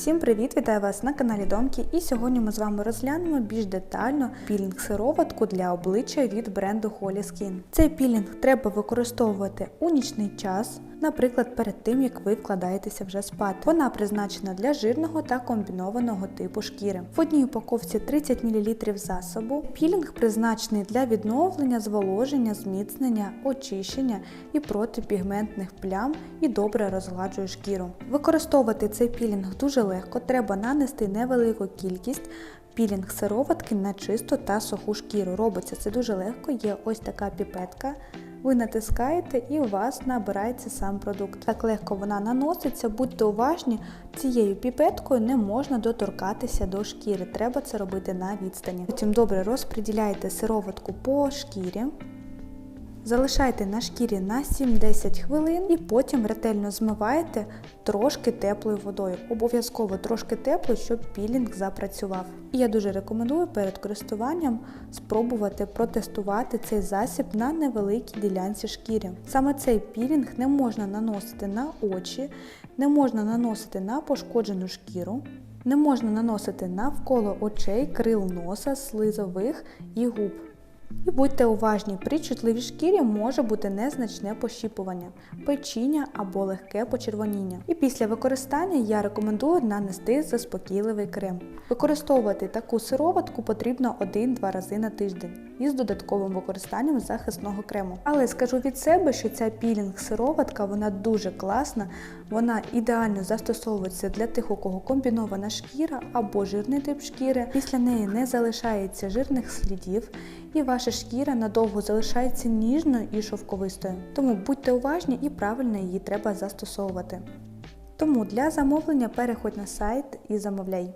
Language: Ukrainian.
Всім привіт! Вітаю вас на каналі Домки. І сьогодні ми з вами розглянемо більш детально пілінг сироватку для обличчя від бренду Holy Skin. Цей пілінг треба використовувати у нічний час, наприклад, перед тим як ви вкладаєтеся вже спати. Вона призначена для жирного та комбінованого типу шкіри. В одній упаковці 30 мл засобу. Пілінг призначений для відновлення, зволоження, зміцнення, очищення і проти пігментних плям і добре розгладжує шкіру. Використовувати цей пілінг дуже легко, треба нанести невелику кількість. Пілінг сироватки на чисту та суху шкіру. Робиться це дуже легко, є ось така піпетка. Ви натискаєте і у вас набирається сам продукт. Так легко вона наноситься, будьте уважні, цією піпеткою не можна доторкатися до шкіри. Треба це робити на відстані. Потім добре розподіляйте сироватку по шкірі. Залишайте на шкірі на 7-10 хвилин і потім ретельно змиваєте трошки теплою водою. Обов'язково трошки тепло, щоб пілінг запрацював. І я дуже рекомендую перед користуванням спробувати протестувати цей засіб на невеликій ділянці шкіри. Саме цей пілінг не можна наносити на очі, не можна наносити на пошкоджену шкіру. Не можна наносити навколо очей, крил носа, слизових і губ. І будьте уважні, при чутливій шкірі може бути незначне пощіпування, печіння або легке почервоніння. І після використання я рекомендую нанести заспокійливий крем. Використовувати таку сироватку потрібно 1-2 рази на тиждень із додатковим використанням захисного крему. Але скажу від себе, що ця пілінг-сироватка вона дуже класна, вона ідеально застосовується для тих, у кого комбінована шкіра або жирний тип шкіри. Після неї не залишається жирних слідів і ваша шкіра надовго залишається ніжною і шовковистою. Тому будьте уважні і правильно її треба застосовувати. Тому для замовлення переходь на сайт і замовляй.